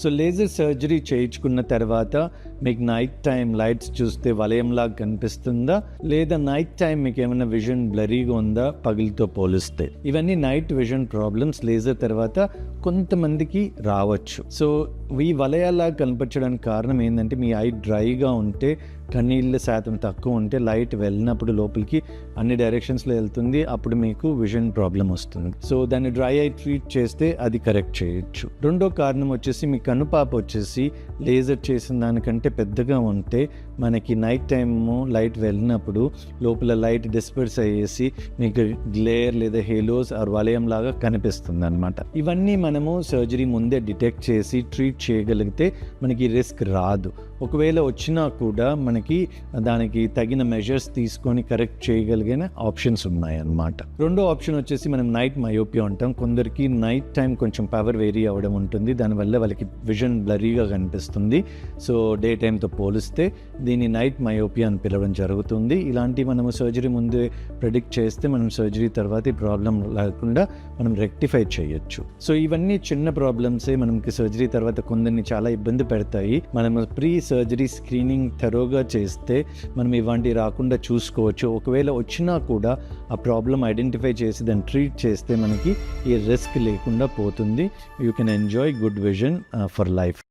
So laser surgery చేయించుకున్న తర్వాత మీకు నైట్ టైం లైట్స్ చూస్తే వలయంలాగా కనిపిస్తుందా? లేదా నైట్ టైం మీకు ఏమైనా విజన్ బ్లరీగా ఉందా? పగిలితో పోలిస్తే. ఇవన్నీ నైట్ విజన్ ప్రాబ్లమ్స్ లేజర్ తర్వాత కొంతమందికి రావచ్చు. సో ఈ వలయాలాగా కనిపించడానికి కారణం ఏంటంటే మీ ఐ డ్రైగా ఉంటే కన్నీళ్ళ శాతం తక్కువ ఉంటే లైట్ వెళ్ళినప్పుడు లోపలికి అన్ని డైరెక్షన్స్లో వెళ్తుంది అప్పుడు మీకు విజన్ ప్రాబ్లం వస్తుంది. సో దాన్ని డ్రై ఐ ట్రీట్ చేస్తే అది కరెక్ట్ చేయొచ్చు. రెండో కారణం వచ్చేసి మీ కనుపాప వచ్చేసి లేజర్ చేసిన దానికంటే పెద్దగా ఉంటే మనకి నైట్ టైము లైట్ వెళ్ళినప్పుడు లోపల లైట్ డిస్పర్స్ అయ్యేసి మీకు గ్లేయర్ లేదా హేలోస్ ఆర్ వలయం లాగా కనిపిస్తుంది అనమాట ఇవన్నీ మనము సర్జరీ ముందే డిటెక్ట్ చేసి ట్రీట్ చేయగలిగితే మనకి రిస్క్ రాదు. ఒకవేళ వచ్చినా కూడా మనకి దానికి తగిన మెజర్స్ తీసుకొని కరెక్ట్ చేయగలిగిన ఆప్షన్స్ ఉన్నాయన్నమాట. రెండో ఆప్షన్ వచ్చేసి మనం నైట్ మయోపియా అంటాం. కొందరికి నైట్ టైం కొంచెం పవర్ వేరీ అవ్వడం ఉంటుంది. దానివల్ల వాళ్ళకి విజన్ బ్లరీగా కనిపిస్తుంది. సో డే టైంతో పోలిస్తే దీన్ని నైట్ మయోపియా అని పిలవడం జరుగుతుంది. ఇలాంటి మనము సర్జరీ ముందే ప్రిడిక్ట్ చేస్తే మనం సర్జరీ తర్వాత ఈ ప్రాబ్లం లేకుండా మనం రెక్టిఫై చేయొచ్చు. సో ఇవన్నీ చిన్న ప్రాబ్లమ్సే మనకి సర్జరీ తర్వాత కొందరిని చాలా ఇబ్బంది పెడతాయి. మనం ప్రీ సర్జరీ స్క్రీనింగ్ థరోగా చేస్తే మనం ఇలాంటివి రాకుండా చూసుకోవచ్చు. ఒకవేళ వచ్చినా కూడా ఆ ప్రాబ్లం ఐడెంటిఫై చేసి దాన్ని ట్రీట్ చేస్తే మనకి ఈ రిస్క్ లేకుండా పోతుంది. You can enjoy good vision for life